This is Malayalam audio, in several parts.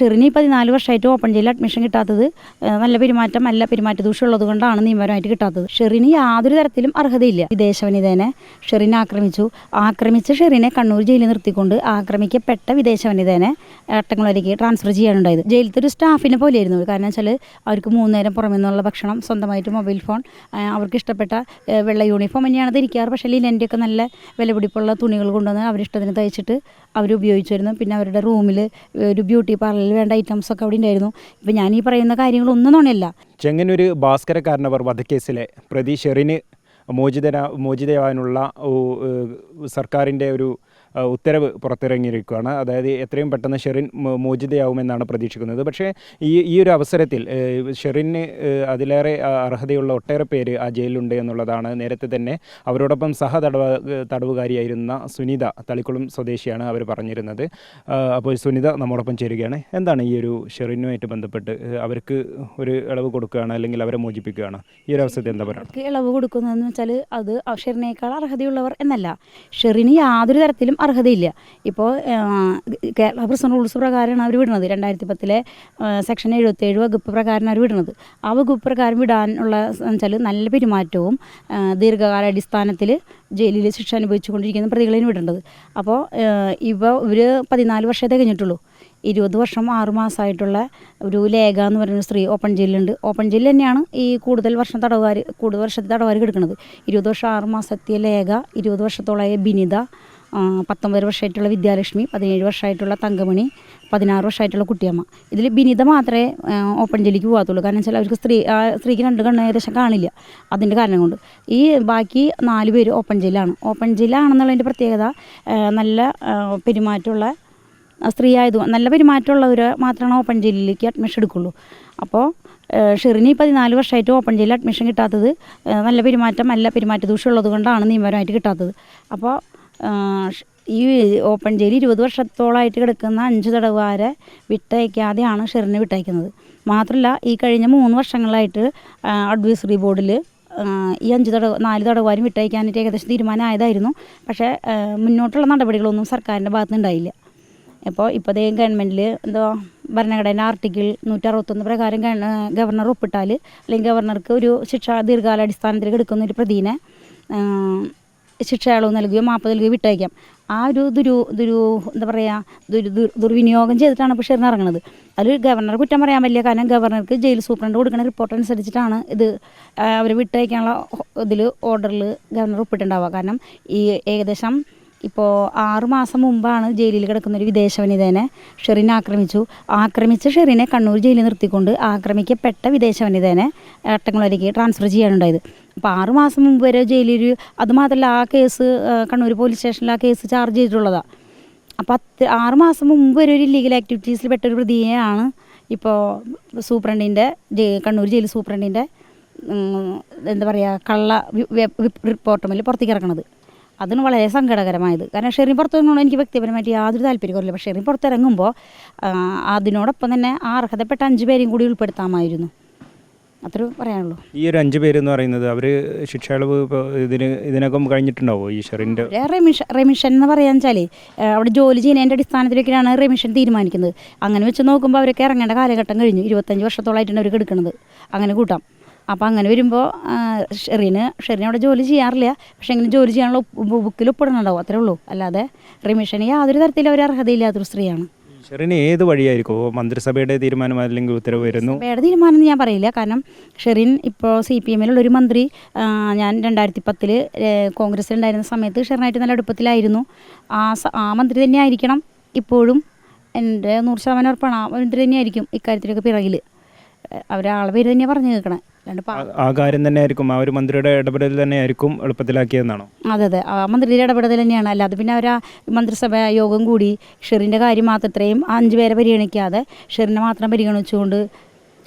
ഷെറിന് പതിനാല് വർഷമായിട്ട് ഓപ്പൺ ജയിലിൽ അഡ്മിഷൻ കിട്ടാത്തത് നല്ല പെരുമാറ്റം നല്ല പെരുമാറ്റ ദൂഷ്യം ഉള്ളതുകൊണ്ടാണ് നിയമപരമായിട്ട് കിട്ടാത്തത്. ഷെറിന് യാതൊരു തരത്തിലും അർഹതയില്ല. വിദേശ വനിതേനെ ഷെറിനെ ആക്രമിച്ചു. ആക്രമിച്ച ഷെറിനെ കണ്ണൂർ ജയിലിൽ നിർത്തിക്കൊണ്ട് ആക്രമിക്കപ്പെട്ട വിദേശ വനിതേനെ എട്ടങ്ങളേക്ക് ട്രാൻസ്ഫർ ചെയ്യാനുണ്ടായത്. ജയിലത്തെ ഒരു സ്റ്റാഫിനെ പോലെയായിരുന്നു. കാരണം വെച്ചാൽ അവർക്ക് മൂന്ന് നേരം പുറമെ നിന്നുള്ള ഭക്ഷണം സ്വന്തമായിട്ട് മൊബൈൽ ഫോൺ അവർക്ക് ഇഷ്ടപ്പെട്ട വെള്ള യൂണിഫോം തന്നെയാണ് ധരിക്കാറ്. പക്ഷേ ലിനന്റെയൊക്കെ നല്ല വിലപിടിപ്പുള്ള തുണികൾ കൊണ്ടുവന്ന് അവരിഷ്ടത്തിന് തയ്ച്ചിട്ട് അവർ ഉപയോഗിച്ചു വരുന്നു പിന്നെ അവരുടെ റൂമിൽ ഒരു ബ്യൂട്ടി വേണ്ട ഐറ്റംസ് ഒക്കെ അവിടെ ഉണ്ടായിരുന്നു. ഇപ്പം ഞാൻ ഈ പറയുന്ന കാര്യങ്ങളൊന്നും നുണയല്ല ചെങ്ങന്നൂർ ഭാസ്കരക്കാരനവർ വധക്കേസിലെ പ്രതി ഷെറിന് മോചിതന മോചിതയാവാനുള്ള സർക്കാരിന്റെ ഒരു ഉത്തരവ് പുറത്തിറങ്ങിയിരിക്കുകയാണ്. അതായത് എത്രയും പെട്ടെന്ന് ഷെറിൻ മോചിതയാവുമെന്നാണ് പ്രതീക്ഷിക്കുന്നത്. പക്ഷേ ഈ ഈ ഒരു അവസരത്തിൽ ഷെറിന് അതിലേറെ അർഹതയുള്ള ഒട്ടേറെ പേര് ആ ജയിലിലുണ്ട് എന്നുള്ളതാണ് നേരത്തെ തന്നെ അവരോടൊപ്പം സഹ തടവ തടവുകാരിയായിരുന്ന സുനിത തളിക്കുളം സ്വദേശിയാണ് അവർ പറഞ്ഞിരുന്നത്. അപ്പോൾ സുനിത നമ്മോടൊപ്പം ചേരുകയാണ്. എന്താണ് ഈ ഒരു ഷെറിനുമായിട്ട് ബന്ധപ്പെട്ട് അവർക്ക് ഒരു ഇളവ് കൊടുക്കുകയാണ് അല്ലെങ്കിൽ അവരെ മോചിപ്പിക്കുകയാണ്? ഈ ഒരു അവസരത്തിൽ എന്താ പറയുക? ഇളവ് കൊടുക്കുന്നതെന്ന് വെച്ചാൽ അത് ഷെറിനേക്കാൾ അർഹതയുള്ളവർ എന്നല്ല. ഷെറിന് യാതൊരു തരത്തിലും അർഹതയില്ല. ഇപ്പോൾ കേരള പ്രിസൺ റൂൾസ് പ്രകാരമാണ് അവർ വിടുന്നത്. രണ്ടായിരത്തി പത്തിലെ സെക്ഷൻ എഴുപത്തേഴ് വകുപ്പ് പ്രകാരമാണ് അവർ വിടുന്നത്. ആ വകുപ്പ് പ്രകാരം വിടാനുള്ള വെച്ചാൽ നല്ല പെരുമാറ്റവും ദീർഘകാലാടിസ്ഥാനത്തിൽ ജയിലിൽ ശിക്ഷ അനുഭവിച്ചുകൊണ്ടിരിക്കുന്ന പ്രതികളെയാണ് വിടേണ്ടത്. അപ്പോൾ ഇവ ഇവർ പതിനാല് വർഷത്തെ കഴിഞ്ഞിട്ടുള്ളൂ ഇരുപത് വർഷം ആറ് മാസമായിട്ടുള്ള ഒരു ലേഖ എന്ന് പറയുന്ന സ്ത്രീ ഓപ്പൺ ജയിലുണ്ട് ഓപ്പൺ ജയിലിൽ തന്നെയാണ് ഈ കൂടുതൽ വർഷം തടവുകാർ കൂടുതൽ വർഷത്തെ തടവുകാർ കിടക്കുന്നത്. ഇരുപത് വർഷം ആറ് മാസത്തെ ലേഖ ഇരുപത് വർഷത്തോളമായ ബിനിത പത്തൊമ്പത് വർഷമായിട്ടുള്ള വിദ്യാലക്ഷ്മി പതിനേഴ് വർഷമായിട്ടുള്ള തങ്കമണി പതിനാറ് വർഷമായിട്ടുള്ള കുട്ടിയമ്മ. ഇതിൽ ബിനിത മാത്രമേ ഓപ്പൺ ജോലിക്ക് പോകാത്തുള്ളൂ കാരണം വെച്ചാൽ അവർക്ക് സ്ത്രീ ആ സ്ത്രീക്ക് രണ്ട് കണ്ണ് ഏകദേശം കാണില്ല. അതിന്റെ കാരണം കൊണ്ട്. ഈ ബാക്കി നാല് പേര് ഓപ്പൺ ജയിലാണ് ഓപ്പൺ ജയിലാണെന്നുള്ളതിന്റെ പ്രത്യേകത നല്ല പെരുമാറ്റമുള്ള സ്ത്രീ ആയത് നല്ല പെരുമാറ്റമുള്ളവർ മാത്രമാണ് ഓപ്പൺ ജയിലിലേക്ക് അഡ്മിഷൻ എടുക്കുള്ളൂ. അപ്പോൾ ഷെറിന് പതിനാല് വർഷമായിട്ട് ഓപ്പൺ ജയിലിൽ അഡ്മിഷൻ കിട്ടാത്തത് നല്ല പെരുമാറ്റം നല്ല പെരുമാറ്റ ദൂഷ്യമുള്ളത് കൊണ്ടാണ് നിയമപരമായിട്ട് കിട്ടാത്തത്. അപ്പോൾ ഈ ഓപ്പൺ ജയിൽ ഇരുപത് വർഷത്തോളമായിട്ട് കിടക്കുന്ന അഞ്ച് തടവുകാരെ വിട്ടയക്കാതെയാണ് ഷെറിനെ വിട്ടയക്കുന്നത്. മാത്രമല്ല ഈ കഴിഞ്ഞ മൂന്ന് വർഷങ്ങളായിട്ട് അഡ്വൈസറി ബോർഡിൽ ഈ അഞ്ച് തടവ് നാല് തടവുകാരും വിട്ടയക്കാനായിട്ട് ഏകദേശം തീരുമാനമായതായിരുന്നു. പക്ഷേ മുന്നോട്ടുള്ള നടപടികളൊന്നും സർക്കാരിന്റെ ഭാഗത്തുനിന്ന് ഉണ്ടായില്ല അപ്പോൾ ഇപ്പോഴത്തെയും ഗവൺമെന്റിൽ എന്തോ ഭരണഘടന ആർട്ടിക്കിൾ നൂറ്ററുപത്തൊന്ന് പ്രകാരം ഗവർണർ ഒപ്പിട്ടാൽ അല്ലെങ്കിൽ ഗവർണർക്ക് ഒരു ശിക്ഷ ദീർഘകാലാടിസ്ഥാനത്തിലേക്ക് എടുക്കുന്ന ഒരു പ്രതിനെ ആ, ശിക്ഷ ഇളവ് നൽകുകയോ മാപ്പ് നൽകുകയോ വിട്ടയക്കാം. ആ ഒരു ദുരു ദുരു എന്താ പറയുക ദുരു ദുർ- ദുർവിനിയോഗം ചെയ്തിട്ടാണ് ഇപ്പോൾ ഷെറിന് ഇറങ്ങുന്നത്. അതിൽ ഗവർണർ കുറ്റം പറയാൻ പറ്റില്ല. കാരണം ഗവർണർക്ക് ജയിൽ സൂപ്രണ്ട് കൊടുക്കുന്ന റിപ്പോർട്ട് അനുസരിച്ചിട്ടാണ് ഇത് അവർ വിട്ടയക്കാനുള്ള ഇതിൽ ഓർഡറിൽ ഗവർണർ ഒപ്പിട്ടുണ്ടാവുക. കാരണം ഈ ഏകദേശം ഇപ്പോൾ ആറുമാസം മുമ്പാണ് ജയിലിൽ കിടക്കുന്ന ഒരു വിദേശ വനിതേനെ ഷെറിനെ ആക്രമിച്ചു. ആക്രമിച്ച ഷെറിനെ കണ്ണൂർ ജയിലിൽ നിർത്തിക്കൊണ്ട് ആക്രമിക്കപ്പെട്ട വിദേശ വനിതേനെ എട്ടങ്ങളേക്ക് ട്രാൻസ്ഫർ ചെയ്യാനുണ്ടായത്. അപ്പോൾ ആറു മാസം മുമ്പ് വരെ ജയിലിൽ അതുമാത്രമല്ല ആ കേസ് കണ്ണൂർ പോലീസ് സ്റ്റേഷനിൽ ആ കേസ് ചാർജ് ചെയ്തിട്ടുള്ളതാണ് അപ്പോൾ അത്ര ആറു മാസം മുമ്പ് വരെ ഒരു ഇല്ലീഗൽ ആക്ടിവിറ്റീസിൽ പെട്ട ഒരു പ്രതിയെയാണ് ഇപ്പോൾ സൂപ്രണ്ടിന്റെ കണ്ണൂർ ജയിൽ സൂപ്രണ്ടിന്റെ എന്താ പറയുക കള്ള റിപ്പോർട്ടുമിൽ പുറത്തേക്ക് ഇറക്കണത് അതിന് വളരെ സങ്കടകരമായത്. കാരണം ഷെറിൻ പുറത്തിറങ്ങണമെന്ന് എനിക്ക് വ്യക്തിപരമായിട്ട് യാതൊരു താല്പര്യമില്ല പക്ഷേ ഷെറിൻ പുറത്തിറങ്ങുമ്പോൾ അതിനോടൊപ്പം തന്നെ ആ അർഹതപ്പെട്ട അഞ്ച് പേരെയും കൂടി ഉൾപ്പെടുത്താമായിരുന്നു. അത്രേ പറയാനുള്ളൂ. ഈ ഒരു അഞ്ച് പേരെന്ന് എന്ന് പറയുന്നത് അവർ ശിക്ഷാളവ് ഇതിന് ഇതിനകം കഴിഞ്ഞിട്ടുണ്ടാവോ ഈ ഷെറിന്റെ? റെമിഷൻ റെമിഷൻ എന്ന് പറയാൻ വെച്ചാൽ അവിടെ ജോലി ചെയ്യുന്നതിന്റെ അടിസ്ഥാനത്തിലൊക്കെയാണ് റെമിഷൻ തീരുമാനിക്കുന്നത്. അങ്ങനെ വെച്ച് നോക്കുമ്പോൾ അവരൊക്കെ ഇറങ്ങേണ്ട കാലഘട്ടം കഴിഞ്ഞു. ഇരുപത്തഞ്ച് വർഷത്തോളമായിട്ടാണ് അവർക്ക് എടുക്കുന്നത് അങ്ങനെ കൂട്ടാം. അപ്പോൾ അങ്ങനെ വരുമ്പോൾ ഷെറിന് ഷെറിന് അവിടെ ജോലി ചെയ്യാറില്ല. പക്ഷേ ഇങ്ങനെ ജോലി ചെയ്യാനുള്ള ബുക്കിൽ ഒപ്പിടണുണ്ടാവും അത്രേ ഉള്ളൂ. അല്ലാതെ റിമിഷൻ യാതൊരു തരത്തിലും ഒരു അർഹതയില്ലാത്തൊരു സ്ത്രീയാണ്. ഷെറിന് ഏത് വഴിയായിരിക്കും? മന്ത്രിസഭയുടെ തീരുമാനം അല്ലെങ്കിൽ ഉത്തരവ് വരുന്നു? വേറെ തീരുമാനം ഞാൻ പറയില്ല. കാരണം ഷെറിൻ ഇപ്പോൾ സി പി എമ്മിലുള്ള ഒരു മന്ത്രി ഞാൻ രണ്ടായിരത്തി പത്തിൽ കോൺഗ്രസ്സിലുണ്ടായിരുന്ന സമയത്ത് ഷെറിനായിട്ട് നല്ല അടുപ്പത്തിലായിരുന്നു. ആ ആ മന്ത്രി തന്നെ ആയിരിക്കണം ഇപ്പോഴും. എന്റെ നൂറ് ശതമാനം ഉറപ്പാണ്. ആ മന്ത്രി തന്നെയായിരിക്കും ഇക്കാര്യത്തിലൊക്കെ പിറകിൽ അവരാളെ പേര് തന്നെയാണ് പറഞ്ഞു കേൾക്കണേ. ആ- കാര്യം തന്നെ ആയിരിക്കും ആ ഒരു മന്ത്രിയുടെ ഇടപെടൽ തന്നെ ആയിരിക്കും എളുപ്പത്തിലാക്കിയതെന്നാണോ അതെ അതെ. ആ മന്ത്രിയുടെ ഇടപെടൽ തന്നെയാണ്. അല്ലാതെ പിന്നെ അവർ ആ മന്ത്രിസഭ യോഗം കൂടി ഷെറിന്റെ കാര്യം മാത്രം ഇത്രയും അഞ്ച് പേരെ പരിഗണിക്കാതെ ഷെറിനെ മാത്രം പരിഗണിച്ചുകൊണ്ട്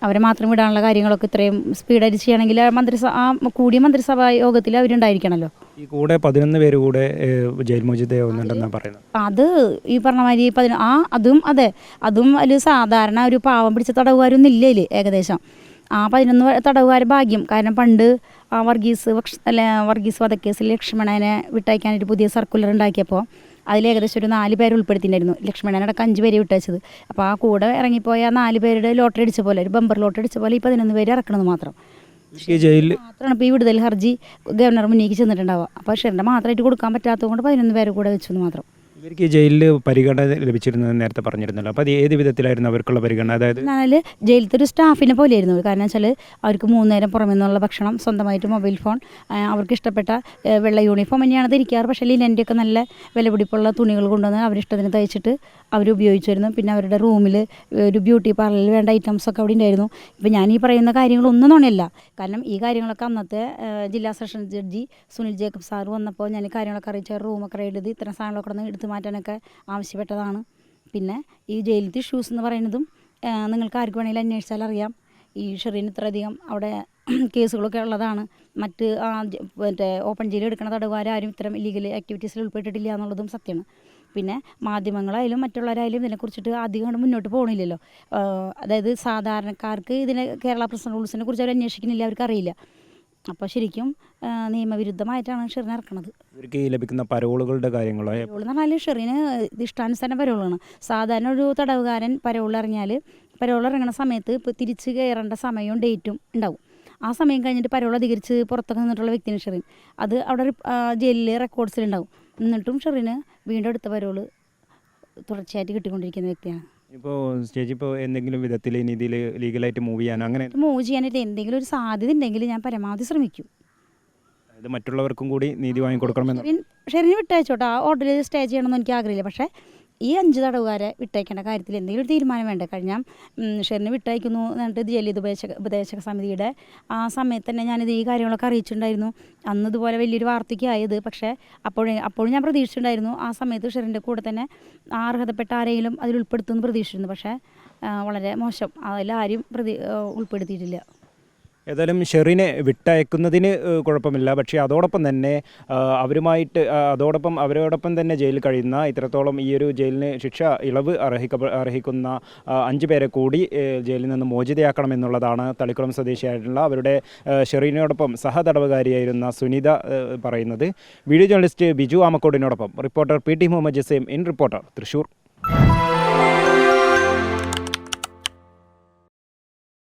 അവരെ മാത്രം വിടാനുള്ള കാര്യങ്ങളൊക്കെ ഇത്രയും സ്പീഡായിട്ട് ചെയ്യണമെങ്കിൽ ആ മന്ത്രിസഭ ആ കൂടിയ മന്ത്രിസഭാ യോഗത്തിൽ അവരുണ്ടായിരിക്കണമല്ലോ ഈ കൂടെ പതിനൊന്ന് പേര് കൂടെ ജയിൽ മോചിതയാവുന്നുണ്ടെന്നാണ് പറയുന്നത്. അത് ഈ പറഞ്ഞ മാതിരി പതിന ആ അതും അതെ. അതും അതിൽ സാധാരണ ഒരു പാവം പിടിച്ച തടവുകാരൊന്നും ഇല്ലേ ഏകദേശം. ആ പതിനൊന്ന് തടവുകാരെ തടവുകാർ ഭാഗ്യം. കാരണം പണ്ട് ആ വർഗീസ് അല്ല വർഗീസ് വധക്കേസിൽ ലക്ഷ്മണനെ വിട്ടയക്കാനൊരു പുതിയ സർക്കുലർ ഉണ്ടാക്കിയപ്പോൾ അതിൽ ഏകദേശം ഒരു നാല് പേര് ഉൾപ്പെടുത്തിയിട്ടുണ്ടായിരുന്നു. ലക്ഷ്മണനടക്കം അഞ്ച് പേര് വിട്ടയച്ചത്. അപ്പോൾ ആ കൂടെ ഇറങ്ങിപ്പോയ ആ നാല് പേരുടെ ലോട്ടറി അടിച്ച പോലെ ഒരു ബമ്പർ ലോട്ടറി അടിച്ച പോലെ ഈ പതിനൊന്ന് പേര് ഇറക്കണമെന്ന് മാത്രം. മാത്രമാണ് ഇപ്പോൾ ഈ വിടുതൽ ഹർജി ഗവർണർ മുന്നിലേക്ക് ചെന്നിട്ടുണ്ടാവുക. അപ്പോൾ ഷെറിന്റെ മാത്രമായിട്ട് കൊടുക്കാൻ പറ്റാത്തത് കൊണ്ട് പതിനൊന്ന് പേരെ കൂടെ വെച്ചു എന്ന് മാത്രം. ഇവർക്ക് ജയിലിൽ പരിഗണന ലഭിച്ചിരുന്നത് നേരത്തെ പറഞ്ഞിരുന്നല്ലോ. അപ്പോൾ അത് ഏത് വിധത്തിലായിരുന്നു അവർക്കുള്ള പരിഗണന? അതായത് എന്നാൽ ജയിലത്തെ ഒരു സ്റ്റാഫിനെ പോലെയായിരുന്നു. കാരണം വെച്ചാൽ അവർക്ക് മൂന്ന് നേരം പുറമേ നിന്നുള്ള ഭക്ഷണം സ്വന്തമായിട്ട് മൊബൈൽ ഫോൺ അവർക്ക് ഇഷ്ടപ്പെട്ട വെള്ള യൂണിഫോം തന്നെയാണ് ധരിക്കാറ് പക്ഷേ ലിനന്റെയൊക്കെ നല്ല വിലപിടിപ്പുള്ള തുണികൾ കൊണ്ടുവന്ന് അവരിഷ്ടത്തിന് തയ്ച്ചിട്ട് അവർ ഉപയോഗിച്ചിരുന്നു. പിന്നെ അവരുടെ റൂമിൽ ഒരു ബ്യൂട്ടി പാർലറിൽ വേണ്ട ഐറ്റംസ് ഒക്കെ അവിടെ ഉണ്ടായിരുന്നു. ഇപ്പം ഞാൻ ഈ പറയുന്ന കാര്യങ്ങളൊന്നും നുണയല്ല. കാരണം ഈ കാര്യങ്ങളൊക്കെ അന്നത്തെ ജില്ലാ session judge Sunil Jacob sir വന്നപ്പോൾ ഞാൻ കാര്യങ്ങളൊക്കെ അറിയിച്ച റൂമൊക്കെ റെയ്ഡ് ചെയ്ത് ഇത്തരം സാധനങ്ങളൊക്കെ എടുത്തു മാറ്റാനൊക്കെ ആവശ്യപ്പെട്ടതാണ്. പിന്നെ ഈ ജയിലത്തെ ഷൂസ് എന്ന് പറയുന്നതും നിങ്ങൾക്ക് ആർക്ക് വേണമെങ്കിലും അന്വേഷിച്ചാൽ അറിയാം. ഈ ഷെറീൻ ഇത്രയധികം അവിടെ കേസുകളൊക്കെ ഉള്ളതാണ്. മറ്റ് മറ്റേ ഓപ്പൺ ജയിലിൽ എടുക്കുന്ന തടവുകാരും ഇത്തരം ഇല്ലീഗൽ ആക്ടിവിറ്റീസിൽ ഉൾപ്പെട്ടിട്ടില്ല എന്നുള്ളതും സത്യമാണ്. പിന്നെ മാധ്യമങ്ങളായാലും മറ്റുള്ളവരായാലും ഇതിനെക്കുറിച്ചിട്ട് അധികം മുന്നോട്ട് പോകണില്ലല്ലോ അതായത് സാധാരണക്കാർക്ക് ഇതിനെ കേരള പ്രസിഡന്റ് റൂൾസിനെ കുറിച്ച് അവർ അന്വേഷിക്കുന്നില്ല അവർക്ക് അറിയില്ല അപ്പോൾ ശരിക്കും നിയമവിരുദ്ധമായിട്ടാണ് ഷെറിനെ ഇറക്കുന്നത് ഇവർക്ക് ഈ ലഭിക്കുന്ന പരോളുകളുടെ കാര്യങ്ങളോ? പരോൾ എന്ന് പറഞ്ഞാൽ ഷെറിന് ഇഷ്ടാനുസരണ പരോളാണ് സാധാരണ ഒരു തടവുകാരൻ പരോൾ ഇറങ്ങിയാൽ പരോൾ ഇറങ്ങുന്ന സമയത്ത് ഇപ്പോൾ തിരിച്ച് കയറേണ്ട സമയവും ഡേറ്റും ഉണ്ടാവും. ആ സമയം കഴിഞ്ഞിട്ട് പരോൾ അധികരിച്ച് പുറത്തൊക്കെ നിന്നിട്ടുള്ള വ്യക്തിയാണ് ഷെറിൻ. അത് അവിടെ ജയിലിലെ റെക്കോർഡ്സിലുണ്ടാവും എന്നിട്ടും ഷെറിന് വീണ്ടും എടുത്ത പരോൾ തുടർച്ചയായിട്ട് കിട്ടിക്കൊണ്ടിരിക്കുന്ന വ്യക്തിയാണ്. ഇപ്പോൾ ചേച്ചി ഇപ്പോൾ എന്തെങ്കിലും വിധത്തിൽ ഇനി ഇതിൽ ലീഗലായിട്ട് മൂവ് ചെയ്യാനോ അങ്ങനെ മൂവ് ചെയ്യാനായിട്ട് എന്തെങ്കിലും ഒരു സാധ്യത ഉണ്ടെങ്കിൽ ഞാൻ പരമാവധി ശ്രമിക്കും. അതായത് മറ്റുള്ളവർക്കും കൂടി നീതി വാങ്ങിക്കൊടുക്കണമെന്ന്. കൊടുക്കണമെന്ന് ഷെറിന് വിട്ടയച്ചോട്ടോ? ആ ഓർഡറിൽ സ്റ്റേ ചെയ്യണമെന്ന് എനിക്ക് ആഗ്രഹമില്ല. പക്ഷേ ഈ അഞ്ച് തടവുകാരെ വിട്ടയക്കേണ്ട കാര്യത്തിൽ എന്തെങ്കിലും ഒരു തീരുമാനം വേണ്ട? കഴിഞ്ഞാൽ ഷെറിന് വിട്ടയക്കുന്നു എന്നിട്ട് ജലീത് ഉപദേശക ഉപദേശക സമിതിയുടെ ആ സമയത്ത് തന്നെ ഞാനിത് ഈ കാര്യങ്ങളൊക്കെ അറിയിച്ചിട്ടുണ്ടായിരുന്നു. അന്ന് ഇതുപോലെ വലിയൊരു വാർത്തയ്ക്ക് ആയത്. പക്ഷേ അപ്പോഴേ അപ്പോഴും ഞാൻ പ്രതീക്ഷിച്ചിട്ടുണ്ടായിരുന്നു. ആ സമയത്ത് ഷെറിന്റെ കൂടെ തന്നെ അർഹതപ്പെട്ട ആരെങ്കിലും അതിൽ ഉൾപ്പെടുത്തുമെന്ന് പ്രതീക്ഷിച്ചിരുന്നു. പക്ഷേ വളരെ മോശം. അതിലാരും പ്രതി ഉൾപ്പെടുത്തിയിട്ടില്ല. ഏതായാലും ഷെറിനെ വിട്ടയക്കുന്നതിന് കുഴപ്പമില്ല. പക്ഷേ അതോടൊപ്പം തന്നെ അവരുമായിട്ട് അതോടൊപ്പം അവരോടൊപ്പം തന്നെ ജയിലിൽ കഴിയുന്ന ഇത്രത്തോളം ഈ ഒരു ജയിലിന് ശിക്ഷ ഇളവ് അർഹിക്ക അർഹിക്കുന്ന അഞ്ച് പേരെ കൂടി ജയിലിൽ നിന്ന് മോചിതയാക്കണം എന്നുള്ളതാണ് തളിക്കുളം സ്വദേശിയായിട്ടുള്ള അവരുടെ ഷെറീനോടൊപ്പം സഹതടവുകാരിയായിരുന്ന സുനിത പറയുന്നത്. Video journalist Biju ആമക്കോടിനോടൊപ്പം reporter P T Muhammad Jaseem in reporter Thrissur.